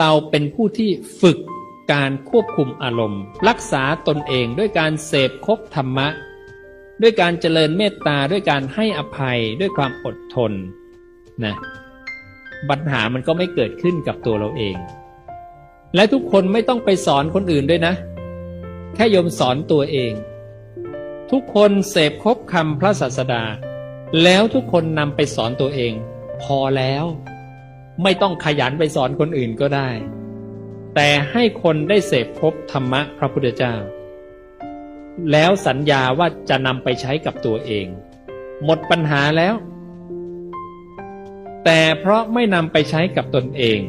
เราเป็นผู้ที่ฝึกการควบคุมอารมณ์ รักษาตนเองด้วยการเสพคบธรรมะ ด้วยการเจริญเมตตาด้วยการให้อภัยด้วยความอดทนนะปัญหามันก็ไม่เกิดขึ้นกับตัวเราเอง และทุกคนไม่ต้องไปสอนคนอื่นด้วยนะ แค่โยมสอนตัวเอง ทุกคนเสพคบคำพระศาสดา แล้วทุกคนนำไปสอนตัวเอง พอแล้ว ไม่ต้องขยันไปสอนคนอื่นก็ได้ แต่ให้คนได้เสพพบธรรมะพระพุทธเจ้า แล้วสัญญาว่าจะนำไปใช้กับตัวเอง หมดปัญหาแล้ว แต่เพราะไม่นำไปใช้กับตนเอง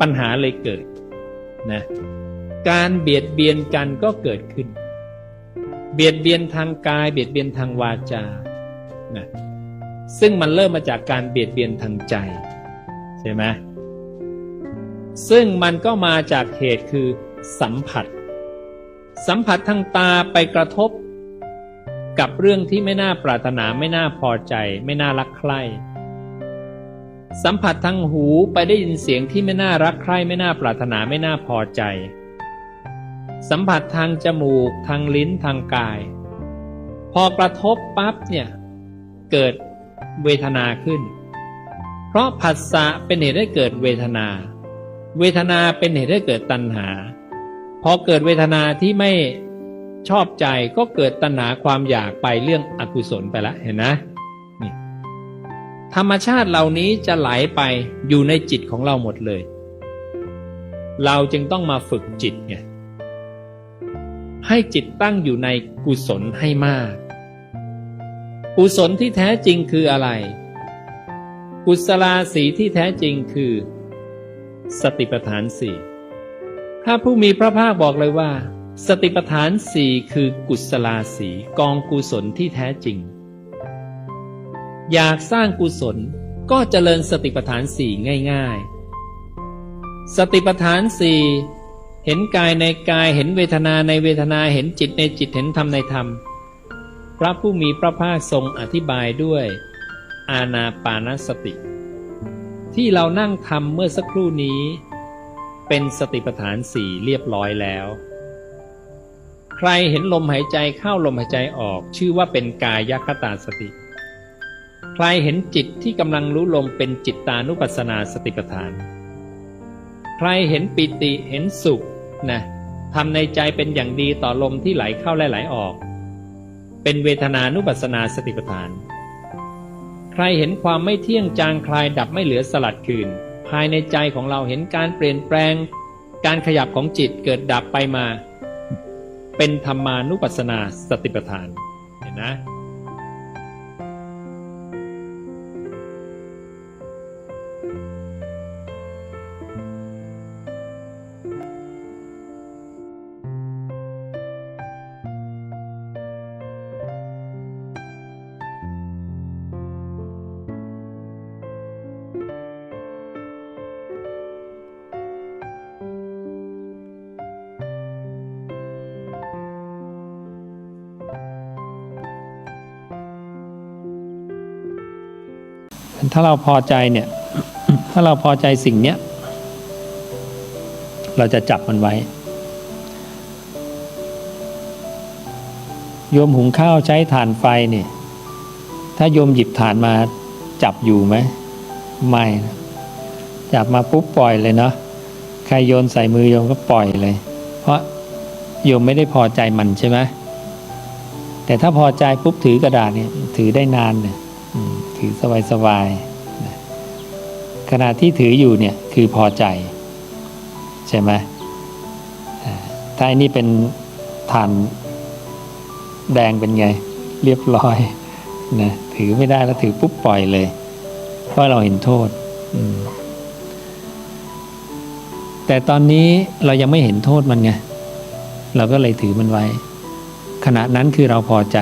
ปัญหาเลยเกิดนะการเบียดเบียนกันก็เกิดขึ้น เบียดเบียนทางกาย เบียดเบียนทางวาจานะซึ่งมันเริ่มมาจากการเบียดเบียนทางใจ ใช่ไหมซึ่งมันก็มาจากเหตุคือสัมผัส สัมผัสทางตาไปกระทบกับเรื่องที่ไม่น่าปรารถนาไม่น่าพอใจ ไม่น่ารักใคร่สัมผัสทางหูไปได้ยินเสียงที่ไม่น่ารักใคร่ไม่น่าปรารถนาไม่น่าพอใจ สัมผัสทางจมูก ทางลิ้นทางกาย พอกระทบปั๊บเนี่ย เกิดเวทนาขึ้น เพราะผัสสะเป็นเหตุให้เกิดเวทนา เวทนาเป็นเหตุให้เกิดตัณหา พอเกิดเวทนาที่ไม่ชอบใจก็เกิดตัณหาความอยากไปเรื่องอกุศลไปละเห็นนะนี่ธรรมชาติเหล่านี้จะไหลไปอยู่ในจิตของเราหมดเลย เราจึงต้องมาฝึกจิตไงให้จิตตั้งอยู่ในกุศลให้มาก กุศลที่แท้จริงคืออะไร กุศลาสีที่แท้จริงคือ สติปัฏฐานสี่ถ้าผู้มีพระภาคบอกเลยว่า สติปัฏฐานสี่คือกุศลาสีกองกุศลที่แท้จริง อยากสร้างกุศลก็เจริญสติปัฏฐานสี่ง่าย ๆ สติปัฏฐานสี่เห็นกายในกายเห็นเวทนาในเวทนาเห็นจิตในจิตเห็นธรรมในธรรม พระผู้มีพระภาคทรงอธิบายด้วย อาณาปานสติ ที่เรานั่งทำเมื่อสักครู่นี้ เป็นสติปัฏฐานสี่เรียบร้อยแล้ว ใครเห็นลมหายใจเข้าลมหายใจออก ชื่อว่าเป็นกายคตาสติ ใครเห็นจิตที่กำลังรู้ลมเป็นจิตตานุปัสสนาสติปัฏฐาน ใครเห็นปิติเห็นสุขนะทำในใจเป็นอย่างดีต่อลมที่ไหลเข้าและไหลออก เป็นเวทนานุปัสสนาสติปัฏฐาน ใครเห็นความไม่เที่ยงจางคลายดับไม่เหลือสลัดคืน ภายในใจของเราเห็นการเปลี่ยนแปลง การขยับของจิตเกิดดับไปมา เป็นธรรมานุปัสสนาสติปัฏฐานเห็นนะ ถ้าเราพอใจเนี่ย ถ้าเราพอใจสิ่งเนี้ย เราจะจับมันไว้ โยมหุงข้าวใช้ถ่านไฟเนี่ย ถ้าโยมหยิบถ่านมาจับอยู่ไหม ไม่นะจับมาปุ๊บปล่อยเลยเนาะ ใครโยนใส่มือโยมก็ปล่อยเลย เพราะโยมไม่ได้พอใจมันใช่ไหมแต่ถ้าพอใจปุ๊บถือกระดาษเนี่ย ถือได้นานเนี่ย ถือสบายๆนะขณะที่ถืออยู่เนี่ยคือพอใจ ใช่ไหมถ้าอันนี้เป็นฐานแดงเป็นไง เรียบร้อยนะถือไม่ได้แล้วถือปุ๊บปล่อยเลย เพราะเราเห็นโทษ แต่ตอนนี้เรายังไม่เห็นโทษมันไง เราก็เลยถือมันไว้ ขณะนั้นคือเราพอใจ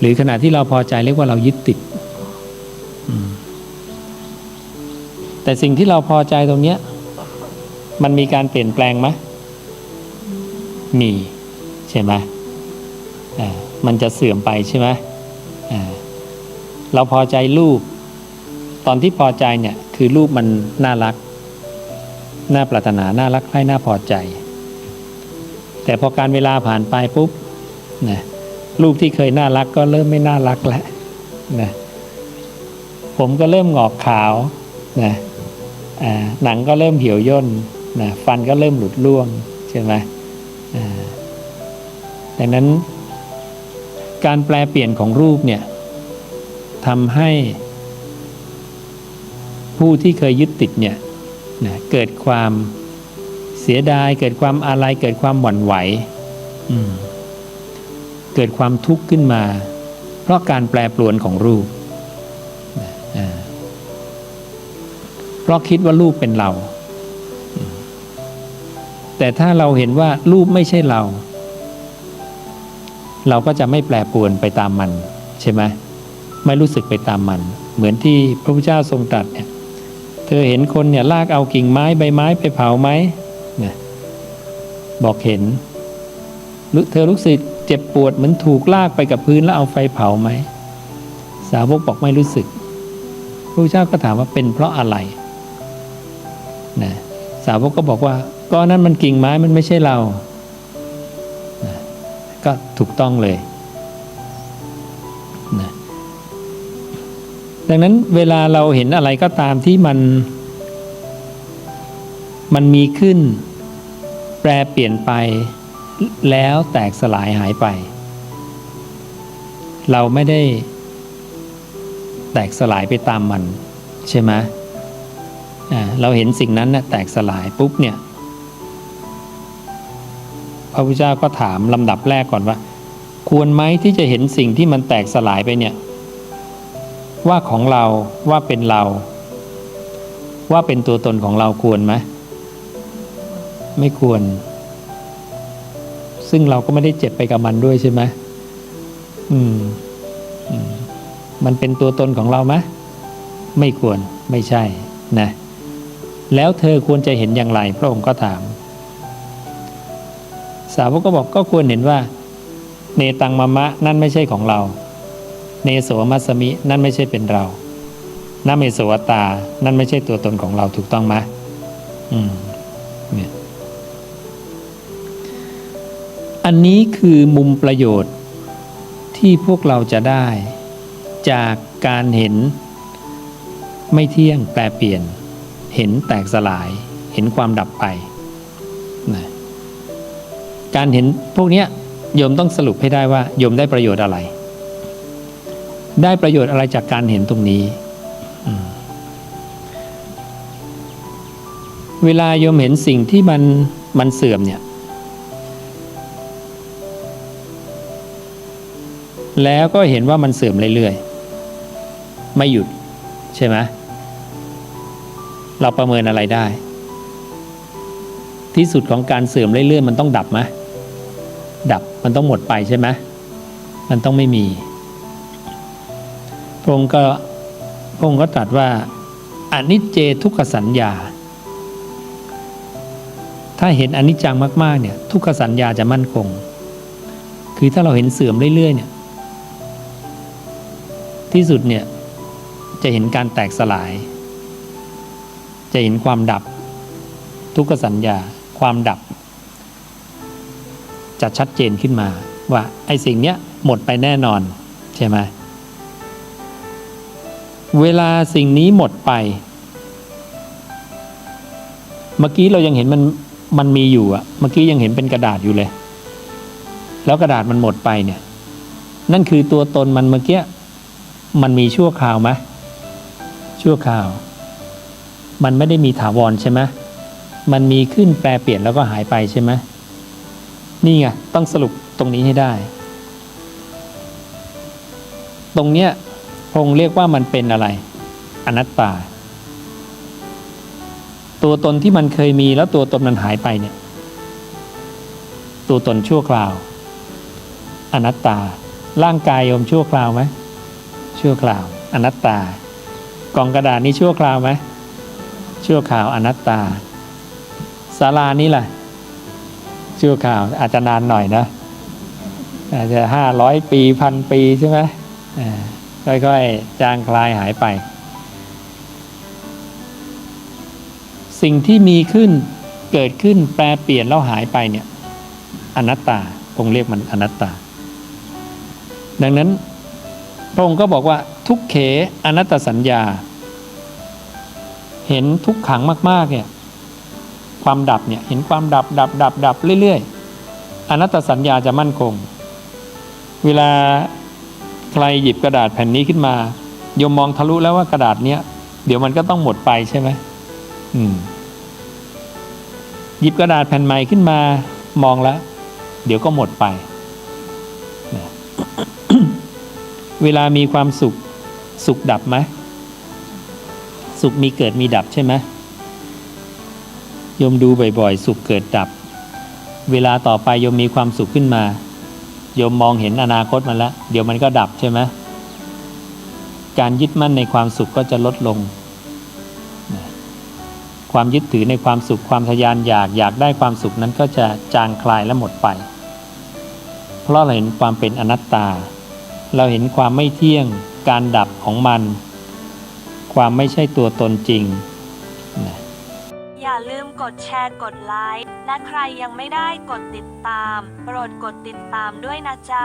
หรือขณะที่เราพอใจเรียกว่าเรายึดติด แต่สิ่งที่เราพอใจตรงเนี้ย มันมีการเปลี่ยนแปลงไหมมีใช่ไหมอ่ามันจะเสื่อมไปใช่ไหมอ่าเราพอใจรูป ตอนที่พอใจเนี่ยคือรูปมันน่ารัก น่าปรารถนา น่ารักใคร่น่าพอใจ แต่พอการเวลาผ่านไปปุ๊บนะ รูปที่เคยน่ารักก็เริ่มไม่น่ารักแล้วนะผมก็เริ่มหงอกขาวนะหนังก็เริ่มเหี่ยวย่นนะฟันก็เริ่มหลุดร่วงใช่ไหมดังนั้นการแปลเปลี่ยนของรูปเนี่ยทำให้ผู้ที่เคยยึดติดเนี่ยนะเกิดความเสียดาย เกิดความอาลัยเกิดความหวั่นไหว อืม เกิดความทุกข์ขึ้นมา เพราะการแปรปรวนของรูป เพราะคิดว่ารูปเป็นเรา แต่ถ้าเราเห็นว่ารูปไม่ใช่เรา เราก็จะไม่แปรปรวนไปตามมัน ใช่ไหมไม่รู้สึกไปตามมัน เหมือนที่พระพุทธเจ้าทรงตรัสเนี่ยเธอเห็นคนเนี่ยลากเอากิ่งไม้ใบไม้ไปเผาไหมบอกเห็นเธอรู้สึก เจ็บปวดเหมือนถูกลากไปกับพื้นแล้วเอาไฟเผาไหม สาวกบอกไม่รู้สึกพระเจ้าก็ถามว่าเป็นเพราะอะไรนะสาวกก็บอกว่าก็นั้นมันกิ่งไม้มันไม่ใช่เรานะก็ถูกต้องเลยนะดังนั้นเวลาเราเห็นอะไรก็ตามที่มัน มันมีขึ้น แปรเปลี่ยนไป แล้วแตกสลายหายไป เราไม่ได้ แตกสลายไปตามมัน ใช่ไหมเราเห็นสิ่งนั้นนะแตกสลายปุ๊บเนี่ยพระพุทธเจ้าก็ถามลำดับแรกก่อนว่า ควรไหมที่จะเห็นสิ่งที่มันแตกสลายไปเนี่ย ว่าของเราว่าเป็นเรา ว่าเป็นตัวตนของเราควรไหมไม่ควร ซึ่งเราก็ไม่ได้เจ็บไปกับมันด้วยใช่ไหมอืมอืมมันเป็นตัวตนของเราไหมไม่ควรไม่ใช่นะแล้วเธอควรจะเห็นอย่างไร พระองค์ก็ถาม สาวกก็บอกก็ควรเห็นว่า เนตังมะมะนั่นไม่ใช่ของเรา เนโสมัสมินั่นไม่ใช่เป็นเรานาเมโสวตา นั่นไม่ใช่ตัวตนของเราถูกต้องไหมอืมเนี่ย อันนี้คือมุมประโยชน์ที่พวกเราจะได้ จากการเห็น ไม่เที่ยงแปรเปลี่ยน เห็นแตกสลาย เห็นความดับไปนะการเห็นพวกเนี้ยโยมต้องสรุปให้ได้ว่าโยมได้ประโยชน์อะไร ได้ประโยชน์อะไรจากการเห็นตรงนี้ เวลาโยมเห็นสิ่งที่มันมันเสื่อมเนี่ย แล้วก็เห็นว่ามันเสื่อมเรื่อยๆ ไม่หยุดใช่ไหมเราประเมินอะไรได้ ที่สุดของการเสื่อมเรื่อยๆ มันต้องดับไหมดับมันต้องหมดไปใช่ไหมมันต้องไม่มี พระองค์ก็พระองค์ก็ตรัสว่าอนิจเจทุกขสัญญา ถ้าเห็นอนิจจังมากๆเนี่ยทุกขสัญญาจะมั่นคง คือถ้าเราเห็นเสื่อมเรื่อยๆเนี่ย ที่สุดเนี่ยจะเห็นการแตกสลาย จะเห็นความดับ ทุกขสัญญาความดับ จะชัดเจนขึ้นมา ว่าไอ้สิ่งเนี้ยหมดไปแน่นอน ใช่ไหมเวลาสิ่งนี้หมดไป เมื่อกี้เรายังเห็นมันมันมีอยู่อะเมื่อกี้ยังเห็นเป็นกระดาษอยู่เลย แล้วกระดาษมันหมดไปเนี่ย นั่นคือตัวตนมันเมื่อกี้ มันมีชั่วคราวไหมชั่วคราว มันไม่ได้มีถาวรใช่ไหมมันมีขึ้นแปรเปลี่ยนแล้วก็หายไปใช่ไหมนี่ไงต้องสรุปตรงนี้ให้ได้ ตรงเนี้ยพงเรียกว่ามันเป็นอะไร อนัตตา ตัวตนที่มันเคยมีแล้วตัวตนมันหายไปเนี่ย ตัวตนชั่วคราว อนัตตา ร่างกายโยมชั่วคราวไหม ชั่วคราว อนัตตา กองกระดาษนี้ชั่วคราวไหมชั่วคราวอนัตตาศาลานี้ล่ะ ชั่วคราวอาจจะนานหน่อยนะ อาจจะห้าร้อยปีพันปีใช่ไหมค่อยๆ จางคลายหายไป สิ่งที่มีขึ้นเกิดขึ้นแปรเปลี่ยนแล้วหายไปเนี่ยอนัตตาพระองค์เรียกมันอนัตตา ดังนั้น พระองค์ก็บอกว่าทุกเขอนัตตสัญญา เห็นทุกขังมากๆเนี่ยความดับเนี่ยเห็นความดับดับดับดับเรื่อยๆอนัตตสัญญาจะมั่นคง เวลาใครหยิบกระดาษแผ่นนี้ขึ้นมาโยมมองทะลุแล้วว่ากระดาษเนี้ยเดี๋ยวมันก็ต้องหมดไปใช่ไหมอืมหยิบกระดาษแผ่นใหม่ขึ้นมามองแล้ว เดี๋ยวก็หมดไป เวลามีความสุขสุขดับไหมสุขมีเกิดมีดับใช่ไหมโยมดูบ่อยๆ สุขเกิดดับ เวลาต่อไปโยมมีความสุขขึ้นมาโยมมองเห็นอนาคตมันแล้ว เดี๋ยวมันก็ดับใช่ไหมการยึดมั่นในความสุขก็จะลดลง ความยึดถือในความสุขความทะยานอยากอยากได้ความสุขนั้นก็จะจางคลายและหมดไป เพราะเราเห็นความเป็นอนัตตา เราเห็นความไม่เที่ยงการดับของมัน ความไม่ใช่ตัวตนจริง อย่าลืมกดแชร์กดไลค์และใครยังไม่ได้กดติดตาม โปรดกดติดตามด้วยนะจ๊ะ